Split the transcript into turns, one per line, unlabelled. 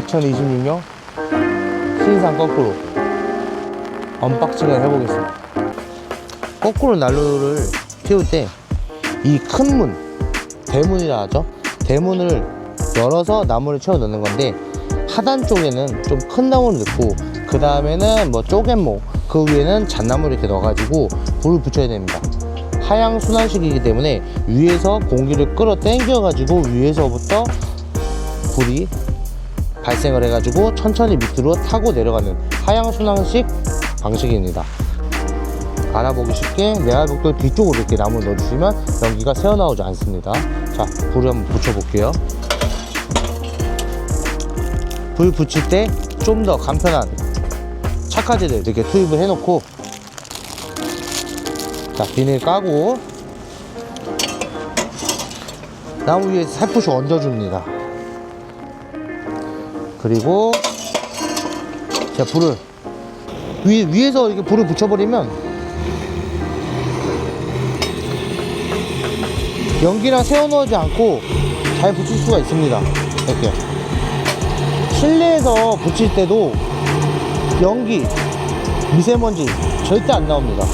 2026년 신상 거꾸로 언박싱을 해보겠습니다. 거꾸로 난로를 피울 때 이 큰 문, 대문이라 하죠. 대문을 열어서 나무를 채워 넣는 건데 하단 쪽에는 좀 큰 나무를 넣고 그 다음에는 뭐 쪼갯목 그 위에는 잣나무를 이렇게 넣어가지고 불을 붙여야 됩니다. 하향 순환식이기 때문에 위에서 공기를 끌어 당겨 가지고 위에서부터 불이 발생을 해가지고 천천히 밑으로 타고 내려가는 하향 순환식 방식입니다. 알아보기 쉽게 내화벽돌 뒤쪽으로 이렇게 나무를 넣어주시면 연기가 새어나오지 않습니다. 자, 불을 한번 붙여볼게요. 불 붙일 때 좀 더 간편한 착화제를 이렇게 투입을 해놓고 자, 비닐 까고 나무 위에 살포시 얹어줍니다. 그리고 자, 불을 위, 위에서 이렇게 불을 붙여버리면 연기랑 세워놓지 않고 잘 붙일 수가 있습니다. 이렇게. 실내에서 붙일 때도 연기, 미세먼지 절대 안 나옵니다.